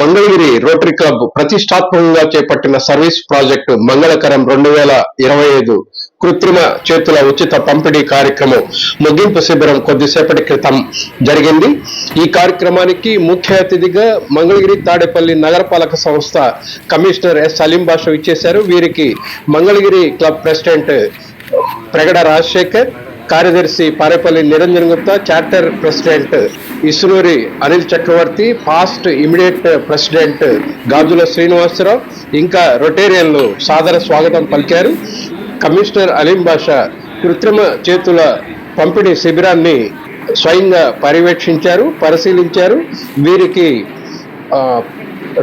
Mangalagiri rotary club ప్రతిష్టాత్మకంగా చేపట్టిన service project మంగళకరం రెండు వేల ఇరవై ఐదు కృత్రిమ చేతుల ఉచిత పంపిణీ కార్యక్రమం ముగింపు శిబిరం కొద్దిసేపటి క్రితం జరిగింది. ఈ కార్యక్రమానికి ముఖ్య అతిథిగా మంగళగిరి తాడేపల్లి నగరపాలక సంస్థ కమిషనర్ ఎస్ సలీం బాషా ఇచ్చేశారు వీరికి మంగళగిరి క్లబ్ ప్రెసిడెంట్ ప్రగడ రాజశేఖర్ కార్యదర్శి Parepalli Niranjan Gupta charter president Isunuri Anil Chakravarthi past immediate president Gajula Srinivasarao ఇంకా రొటేరియన్లు సాదర స్వాగతం పలికారు. కమిషనర్ అలీం బాషా కృత్రిమ చేతుల పంపిణీ శిబిరాన్ని స్వయంగా పర్యవేక్షించారు పరిశీలించారు. వీరికి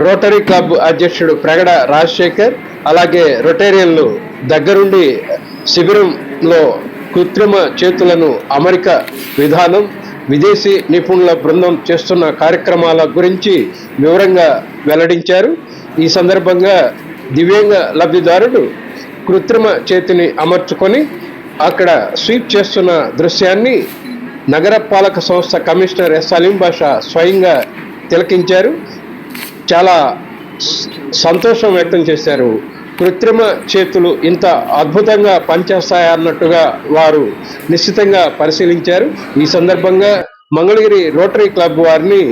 రోటరీ క్లబ్ అధ్యక్షుడు ప్రగడ రాజశేఖర్ అలాగే రొటేరియన్లు దగ్గరుండి శిబిరంలో కృత్రిమ చేతులను అమరిక విధానం విదేశీ నిపుణుల బృందం చేస్తున్న కార్యక్రమాల గురించి వివరంగా వెల్లడించారు. ఈ సందర్భంగా దివ్యాంగ లబ్ధిదారుడు కృత్రిమ చేతిని అమర్చుకొని అక్కడ స్వీప్ చేస్తున్న దృశ్యాన్ని నగరపాలక సంస్థ కమిషనర్ ఎస్ అలీం బాషా స్వయంగా తిలకించారు. చాలా సంతోషం వ్యక్తం చేశారు. కృత్రిమ చేతులు ఇంత అద్భుతంగా పనిచేస్తాయా అన్నట్టుగా వారు నిశ్చితంగా పరిశీలించారు. ఈ సందర్భంగా మంగళగిరి రోటరీ క్లబ్ వారిని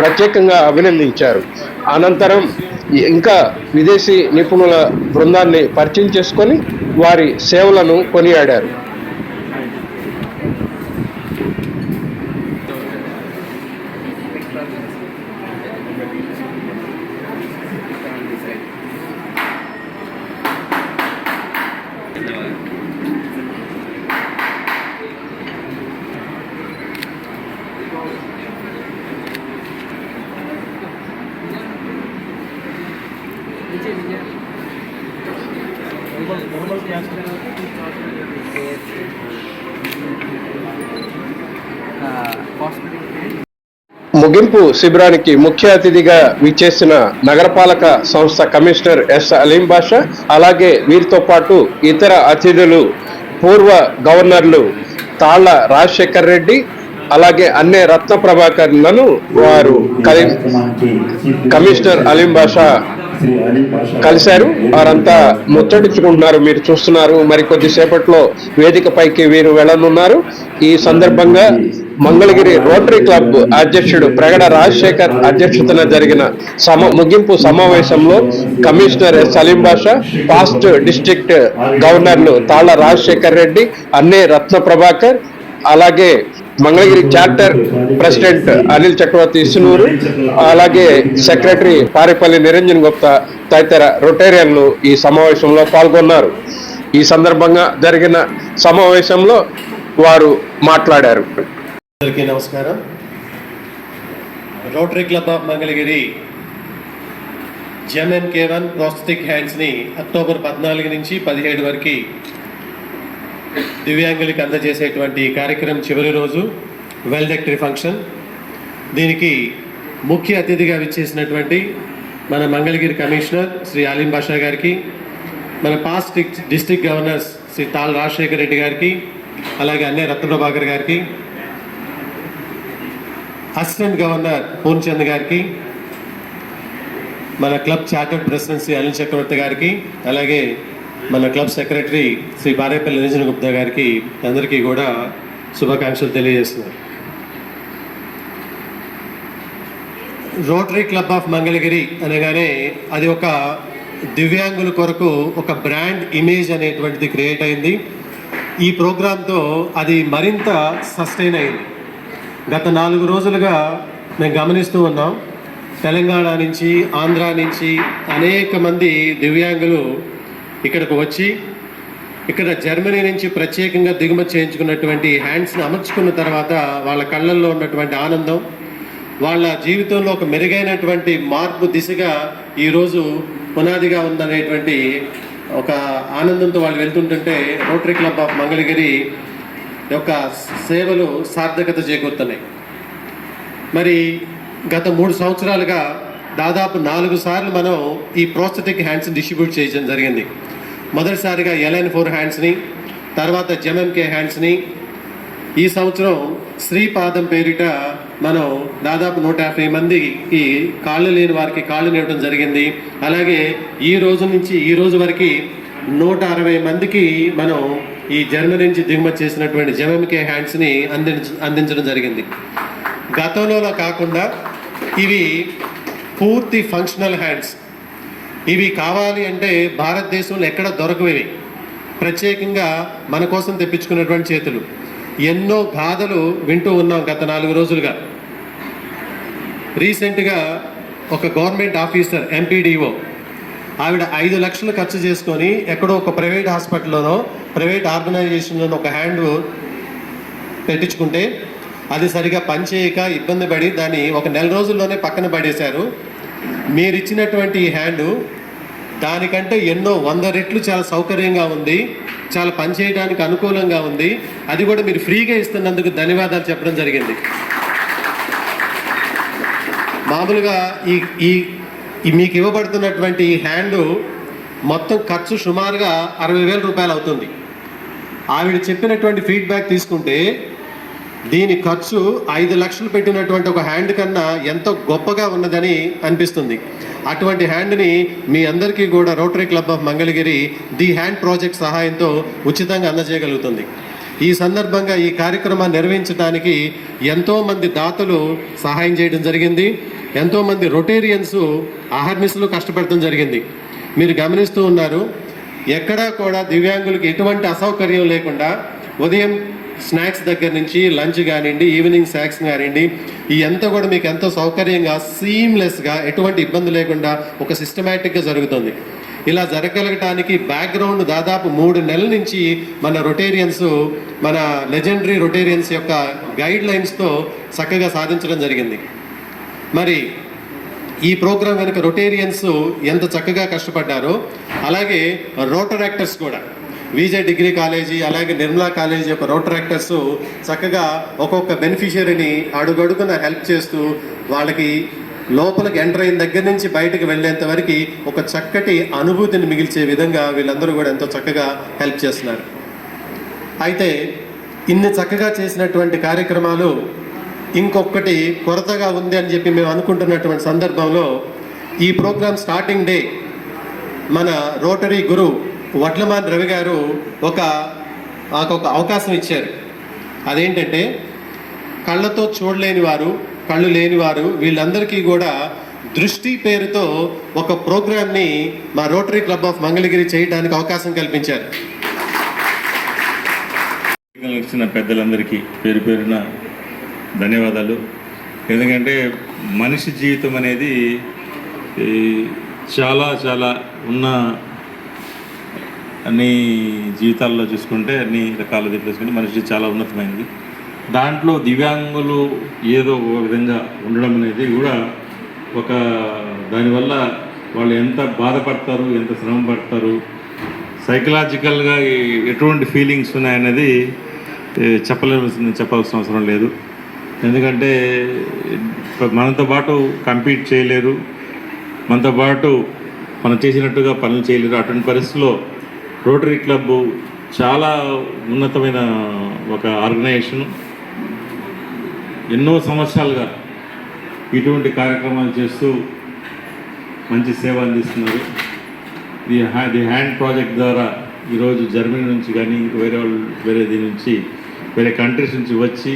ప్రత్యేకంగా అభినందించారు. అనంతరం ఇంకా విదేశీ నిపుణుల బృందాన్ని పరిచయం చేసుకొని వారి సేవలను కొనియాడారు. ముగింపు శిబిరానికి ముఖ్య అతిథిగా విచ్చేసిన నగరపాలక సంస్థ కమిషనర్ ఎస్ అలీం బాషా అలాగే వీరితో పాటు ఇతర అతిథులు పూర్వ గవర్నర్లు తాళ్ళ రాజశేఖర్ రెడ్డి అలాగే అన్నే రత్న ప్రభాకర్లను వారు కమిషనర్ అలీం బాషా కలిశారు. వారంతా ముచ్చటించుకుంటున్నారు. మీరు చూస్తున్నారు. మరి కొద్దిసేపట్లో వేదికపైకి వీరు వెళ్ళనున్నారు. ఈ సందర్భంగా మంగళగిరి రోటరీ క్లబ్ అధ్యక్షుడు ప్రగడ రాజశేఖర్ అధ్యక్షతన జరిగిన సమ ముగింపు సమావేశంలో commissioner Salim Basha past district గవర్నర్లు తాళ్ళ రాజశేఖర్ రెడ్డి అన్నే రత్న ప్రభాకర్ అలాగే మంగళగిరి చార్టర్ ప్రెసిడెంట్ అనిల్ చక్రవర్తి ఇసునూరు అలాగే సెక్రటరీ పారిపల్లి నిరంజన్ గుప్తా తదితర రొటేరియన్లు ఈ సమావేశంలో పాల్గొన్నారు. ఈ సందర్భంగా జరిగిన సమావేశంలో వారు మాట్లాడారు. అందరికీ నమస్కారం. Rotary club of Mangalagiri gem one కేవన్ హ్యాండ్స్ని అక్టోబర్ పద్నాలుగు నుంచి పదిహేడు వరకు దివ్యాంగులకి అందజేసేటువంటి ఈ కార్యక్రమం చివరి రోజు వెల్డెక్టరీ ఫంక్షన్ దీనికి ముఖ్య అతిథిగా విచ్చేసినటువంటి మన మంగళగిరి కమిషనర్ శ్రీ అలీం బాషా గారికి మన past district governors Shri Tal Rajasekhar Reddy గారికి అలాగే అన్నయ్య రత్నప్రభాకర్ గారికి అసిస్టెంట్ గవర్నర్ పూర్ణచంద్ గారికి మన club chartered president Shri Anil Chakravarthi గారికి అలాగే మన క్లబ్ సెక్రటరీ శ్రీ బారేపల్లి నిరంజన గుప్తా గారికి అందరికీ కూడా శుభాకాంక్షలు తెలియజేస్తున్నారు రోటరీ క్లబ్ ఆఫ్ మంగళగిరి అనగానే అది ఒక దివ్యాంగుల కొరకు ఒక బ్రాండ్ ఇమేజ్ అనేటువంటిది క్రియేట్ అయింది. ఈ ప్రోగ్రాంతో అది మరింత సస్టైన్ అయింది. గత నాలుగు రోజులుగా మేము గమనిస్తూ ఉన్నాం. తెలంగాణ నుంచి ఆంధ్ర నుంచి అనేక మంది దివ్యాంగులు ఇక్కడికి వచ్చి ఇక్కడ జర్మనీ నుంచి ప్రత్యేకంగా దిగుమతి చేయించుకున్నటువంటి హ్యాండ్స్ని అమర్చుకున్న తర్వాత వాళ్ళ కళ్ళల్లో ఉన్నటువంటి ఆనందం వాళ్ళ జీవితంలో ఒక మెరుగైనటువంటి మార్పు దిశగా ఈరోజు పునాదిగా ఉందనేటువంటి ఒక ఆనందంతో వాళ్ళు వెళ్తుంటుంటే రోటరీ క్లబ్ ఆఫ్ మంగళగిరి యొక్క సేవలు సార్థకత చేకూరుతున్నాయి. మరి గత మూడు సంవత్సరాలుగా దాదాపు నాలుగు సార్లు మనం ఈ ప్రోస్థెటిక్ హ్యాండ్స్ డిస్ట్రిబ్యూట్ చేయడం జరిగింది. మొదటిసారిగా ఎల్ఎన్ ఫోర్ హ్యాండ్స్ని తర్వాత జెంఎంకే హ్యాండ్స్ని ఈ సంవత్సరం శ్రీపాదం పేరిట మనం దాదాపు నూట యాభై మందికి కాళ్ళు లేని వారికి కాళ్ళు నివ్వడం జరిగింది. అలాగే ఈ రోజు నుంచి ఈ రోజు వరకు నూట అరవై మందికి మనం ఈ జర్మనీ నుంచి దిగుమతి చేసినటువంటి జెంఎంకే హ్యాండ్స్ని అందించ అందించడం జరిగింది. గతంలోలా కాకుండా ఇవి పూర్తి ఫంక్షనల్ హ్యాండ్స్. ఇవి కావాలి అంటే భారతదేశంలో ఎక్కడ దొరకవేవి? ప్రత్యేకంగా మన కోసం తెప్పించుకున్నటువంటి చేతులు. ఎన్నో గాథలు వింటూ ఉన్నాం గత నాలుగు రోజులుగా. రీసెంట్గా ఒక గవర్నమెంట్ ఆఫీసర్ ఎంపీడీఓ ఆవిడ ఐదు లక్షలు ఖర్చు చేసుకొని ఎక్కడో ఒక ప్రైవేట్ హాస్పిటల్లోనో ప్రైవేట్ ఆర్గనైజేషన్లోనో ఒక హ్యాండ్ పెట్టించుకుంటే అది సరిగా పనిచేయక ఇబ్బంది పడి దాన్ని ఒక నెల రోజుల్లోనే పక్కన పడేశారు. మీరు ఇచ్చినటువంటి ఈ హ్యాండు దానికంటే ఎన్నో వంద రెట్లు చాలా సౌకర్యంగా ఉంది చాలా పనిచేయడానికి అనుకూలంగా ఉంది. అది కూడా మీరు ఫ్రీగా ఇస్తున్నందుకు ధన్యవాదాలు చెప్పడం జరిగింది. మామూలుగా ఈ ఈ మీకు ఇవ్వబడుతున్నటువంటి ఈ హ్యాండు మొత్తం ఖర్చు సుమారుగా అరవై వేల రూపాయలు అవుతుంది. ఆవిడ చెప్పినటువంటి ఫీడ్బ్యాక్ తీసుకుంటే దీని ఖర్చు ఐదు లక్షలు పెట్టినటువంటి ఒక హ్యాండ్ కన్నా ఎంతో గొప్పగా ఉన్నదని అనిపిస్తుంది. అటువంటి హ్యాండ్ని మీ అందరికీ కూడా rotary club of Mangalagiri the hand project సహాయంతో ఉచితంగా అందజేయగలుగుతుంది. ఈ సందర్భంగా ఈ కార్యక్రమాన్ని నిర్వహించడానికి ఎంతోమంది దాతలు సహాయం చేయడం జరిగింది. ఎంతోమంది రొటేరియన్స్ అహర్నిశలు కష్టపడటం జరిగింది. మీరు గమనిస్తూ ఉన్నారు ఎక్కడా కూడా దివ్యాంగులకు ఎటువంటి అసౌకర్యం లేకుండా ఉదయం స్నాక్స్ దగ్గర నుంచి లంచ్ కానివ్వండి ఈవినింగ్ స్నాక్స్ కానివ్వండి ఈ అంతా కూడా మీకు ఎంతో సౌకర్యంగా సీమ్లెస్గా ఎటువంటి ఇబ్బంది లేకుండా ఒక సిస్టమేటిక్గా జరుగుతుంది. ఇలా జరగలగటానికి బ్యాక్గ్రౌండ్ దాదాపు మూడు నెలల నుంచి మన రొటేరియన్స్ మన లెజెండరీ రొటేరియన్స్ యొక్క గైడ్ లైన్స్తో చక్కగా సాధించడం జరిగింది. మరి ఈ ప్రోగ్రాం వెనుక రొటేరియన్స్ ఎంత చక్కగా కష్టపడ్డారో అలాగే రోటర్ యాక్టర్స్ కూడా. విజయ్ డిగ్రీ కాలేజీ అలాగే నిర్మలా కాలేజీ యొక్క రోడ్ ట్రాక్టర్స్ చక్కగా ఒక్కొక్క బెనిఫిషియరీని అడుగడుగున హెల్ప్ చేస్తూ వాళ్ళకి లోపలికి ఎంటర్ అయిన దగ్గర నుంచి బయటకు వెళ్ళేంత వరకు ఒక చక్కటి అనుభూతిని మిగిల్చే విధంగా వీళ్ళందరూ కూడా ఎంతో చక్కగా హెల్ప్ చేస్తున్నారు. అయితే ఇన్ని చక్కగా చేసినటువంటి కార్యక్రమాలు ఇంకొకటి కొరతగా ఉంది అని చెప్పి మేము అనుకుంటున్నటువంటి సందర్భంలో ఈ ప్రోగ్రామ్ స్టార్టింగ్ డే మన రోటరీ గురు వడ్లమాన్ రవి గారు ఒక నాకు ఒక అవకాశం ఇచ్చారు. అదేంటంటే కళ్ళతో చూడలేని వారు కళ్ళు లేనివారు వీళ్ళందరికీ కూడా దృష్టి పేరుతో ఒక ప్రోగ్రామ్ని మా రోటరీ క్లబ్ ఆఫ్ మంగళగిరి చేయడానికి అవకాశం కల్పించారు. ఇచ్చిన పెద్దలందరికీ పేరు పేరున ధన్యవాదాలు. ఎందుకంటే మనిషి జీవితం అనేది ఈ, చాలా చాలా ఉన్న అన్ని జీవితాల్లో చూసుకుంటే అన్ని రకాల చూసుకుంటే మనిషి చాలా ఉన్నతమైనది దాంట్లో దివ్యాంగులు ఏదో ఒక విధంగా ఉండడం అనేది కూడా ఒక దానివల్ల వాళ్ళు ఎంత బాధపడతారు ఎంత శ్రమ పడతారు సైకలాజికల్గా ఎటువంటి ఫీలింగ్స్ ఉన్నాయనేది ఏ, చెప్పాల్సిన అవసరం లేదు. ఎందుకంటే మనతో పాటు కంపీట్ చేయలేరు మనతో పాటు మనం చేసినట్టుగా పనులు చేయలేరు. అటువంటి పరిస్థితుల్లో రోటరీ క్లబ్ చాలా ఉన్నతమైన ఒక ఆర్గనైజేషన్ ఎన్నో సంవత్సరాలుగా ఇటువంటి కార్యక్రమాలు చేస్తూ మంచి సేవ అందిస్తున్నారు. ది హ్యా ది హ్యాండ్ ప్రాజెక్ట్ ద్వారా ఈరోజు జర్మనీ నుంచి కానీ వేరే వాళ్ళు వేరే దీని నుంచి వేరే కంట్రీస్ నుంచి వచ్చి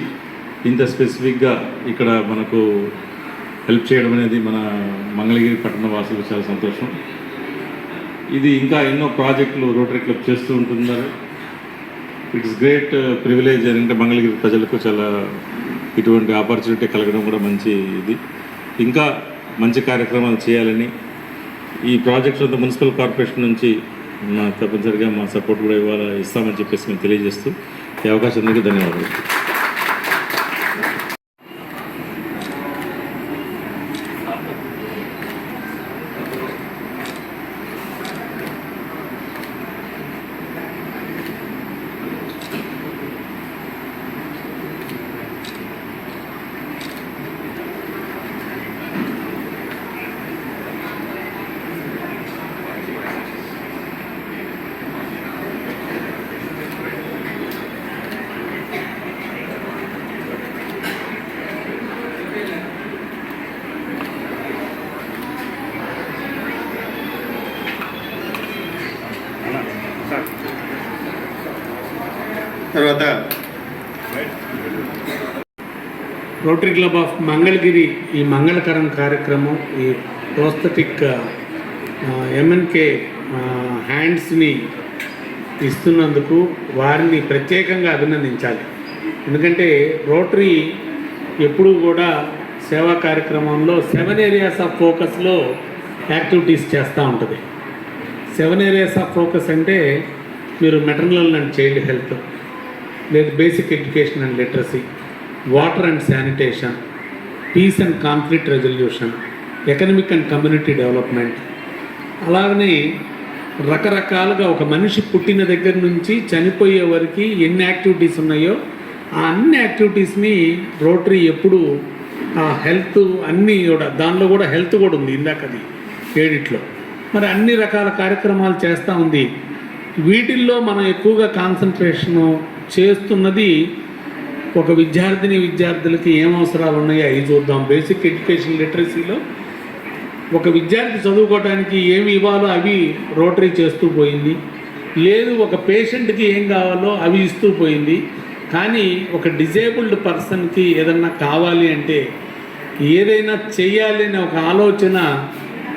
ఇంత స్పెసిఫిక్గా ఇక్కడ మనకు హెల్ప్ చేయడం అనేది మన మంగళగిరి పట్టణ వాసులకు చాలా సంతోషం. ఇది ఇంకా ఎన్నో ప్రాజెక్టులు రోటరీ క్లబ్ చేస్తూ ఉంటున్నారు. ఇట్స్ గ్రేట్ ప్రివిలేజ్ అంటే మంగళగిరి ప్రజలకు చాలా ఇటువంటి ఆపర్చునిటీ కలగడం కూడా మంచి ఇది. ఇంకా మంచి కార్యక్రమాలు చేయాలని ఈ ప్రాజెక్ట్స్ అంతా మున్సిపల్ కార్పొరేషన్ నుంచి మా తప్పనిసరిగా మా సపోర్ట్ కూడా ఇవ్వాల ఇస్తామని చెప్పేసి మేము తెలియజేస్తూ ఈ అవకాశం అందరికీ ధన్యవాదాలు. తర్వాత రోటరీ క్లబ్ ఆఫ్ మంగళగిరి ఈ మంగళకరం కార్యక్రమం ఈ ప్రోస్థటిక్ ఎంఎన్కే హ్యాండ్స్ని ఇస్తున్నందుకు వారిని ప్రత్యేకంగా అభినందించాలి. ఎందుకంటే రోటరీ ఎప్పుడూ కూడా సేవా కార్యక్రమంలో సెవెన్ ఏరియాస్ ఆఫ్ ఫోకస్లో యాక్టివిటీస్ చేస్తూ ఉంటుంది. సెవెన్ ఏరియాస్ ఆఫ్ ఫోకస్ అంటే మీరు మెటర్నల్ అండ్ చైల్డ్ హెల్త్ లేదు basic education and literacy water and sanitation peace and conflict resolution economic and community development అలాగనే రకరకాలుగా ఒక మనిషి పుట్టిన దగ్గర నుంచి చనిపోయే వరకు ఎన్ని యాక్టివిటీస్ ఉన్నాయో ఆ అన్ని యాక్టివిటీస్ని రోటరీ ఎప్పుడు ఆ హెల్త్ అన్నీ కూడా దానిలో కూడా హెల్త్ కూడా ఉంది ఇందాకది ఏడిట్లో. మరి అన్ని రకాల కార్యక్రమాలు చేస్తూ ఉంది. వీటిల్లో మనం ఎక్కువగా కాన్సన్ట్రేషను చేస్తున్నది ఒక విద్యార్థిని విద్యార్థులకి ఏం అవసరాలు ఉన్నాయో అవి చూద్దాం. బేసిక్ ఎడ్యుకేషన్ లిటరసీలో ఒక విద్యార్థి చదువుకోవడానికి ఏమి ఇవ్వాలో అవి రోటరీ చేస్తూ పోయింది. లేదు ఒక పేషెంట్కి ఏం కావాలో అవి ఇస్తూ పోయింది. కానీ ఒక డిజేబుల్డ్ పర్సన్కి ఏదన్నా కావాలి అంటే ఏదైనా చెయ్యాలి అనే ఒక ఆలోచన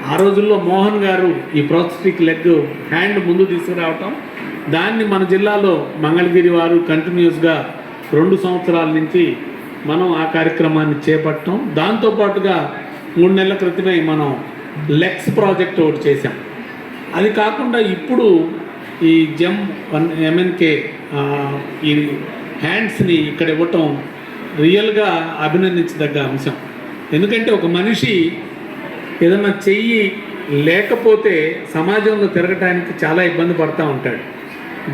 ఆ రోజుల్లో మోహన్ గారు ఈ ప్రోస్థెటిక్ లెగ్ హ్యాండ్ ముందు తీసుకురావటం దాన్ని మన జిల్లాలో మంగళగిరి వారు కంటిన్యూస్గా రెండు సంవత్సరాల నుంచి మనం ఆ కార్యక్రమాన్ని చేపట్టడం దాంతోపాటుగా మూడు నెలల క్రితమే మనం లెక్స్ ప్రాజెక్ట్ ఒకటి చేశాం. అది కాకుండా ఇప్పుడు ఈ జెమ్ వన్ ఎంఎన్కే ఈ హ్యాండ్స్ని ఇక్కడ ఇవ్వటం రియల్గా అభినందించదగ్గ అంశం. ఎందుకంటే ఒక మనిషి ఏదన్నా చెయ్యి లేకపోతే సమాజంలో తిరగటానికి చాలా ఇబ్బంది పడుతూ ఉంటాడు.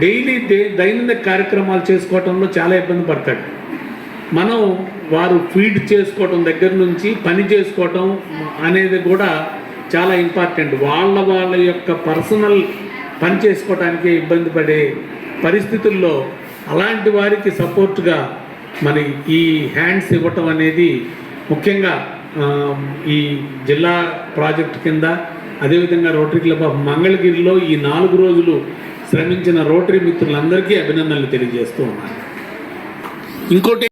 డైలీ దైనందిక కార్యక్రమాలు చేసుకోవటంలో చాలా ఇబ్బంది పడతాడు. మనం వారు ఫీడ్ చేసుకోవటం దగ్గర నుంచి పని చేసుకోవటం అనేది కూడా చాలా ఇంపార్టెంట్. వాళ్ళ వాళ్ళ యొక్క పర్సనల్ పని చేసుకోవటానికే ఇబ్బంది పడే పరిస్థితుల్లో అలాంటి వారికి సపోర్ట్గా మరి ఈ హ్యాండ్స్ ఇవ్వటం అనేది ముఖ్యంగా ఈ జిల్లా ప్రాజెక్ట్ కింద అదేవిధంగా రోటరీ క్లబ్ ఆఫ్ మంగళగిరిలో ఈ నాలుగు రోజులు శ్రమించిన రోటరీ మిత్రులందరికీ అభినందనలు తెలియజేస్తూ ఉన్నాను. ఇంకోటి